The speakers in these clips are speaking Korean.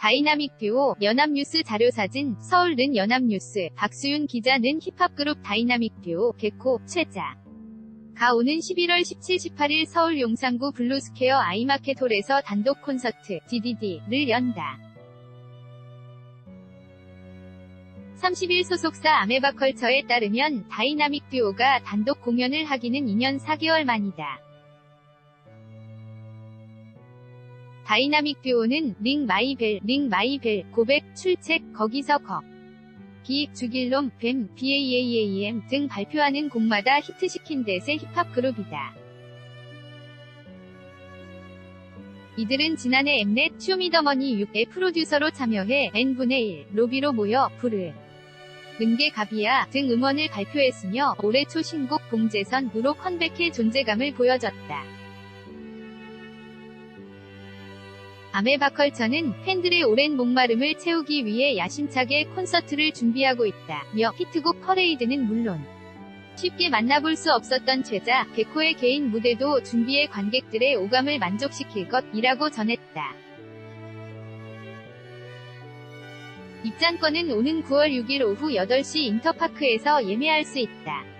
다이나믹 듀오 연합뉴스 자료사진 서울는 연합뉴스 박수윤 기자는 힙합그룹 다이나믹 듀오 개코 최자 가 오는 11월 17, 18일 서울 용산구 블루스퀘어 아이마켓홀에서 단독 콘서트 DDD를 연다. 30일 소속사 아메바컬처에 따르면 다이나믹 듀오가 단독 공연을 하기는 2년 4개월 만이다. 다이나믹 듀오는 링 마이벨, 링 마이벨, 고백, 출첵, 거기서 거. 기, 죽일놈, 뱀, BAAAM 등 발표하는 곡마다 히트시킨 대세 힙합 그룹이다. 이들은 지난해 엠넷 쇼미더머니 6의 프로듀서로 참여해 n분의 1 로비로 모여 부를 은계 가비야 등 음원을 발표했으며 올해 초 신곡 봉제선으로 컴백해 존재감을 보여줬다. 아메바컬처는 팬들의 오랜 목마름을 채우기 위해 야심차게 콘서트를 준비하고 있다며 히트곡 퍼레이드는 물론 쉽게 만나볼 수 없었던 최자 개코의 개인 무대도 준비해 관객들의 오감을 만족시킬 것이라고 전했다. 입장권은 오는 9월 6일 오후 8시 인터파크에서 예매할 수 있다.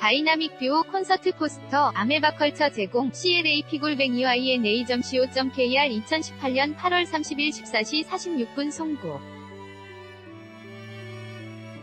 다이나믹 듀오 콘서트 포스터 아메바컬처 제공 CLA 피골뱅이 YNA.co.kr 2018년 8월 30일 14시 46분 송고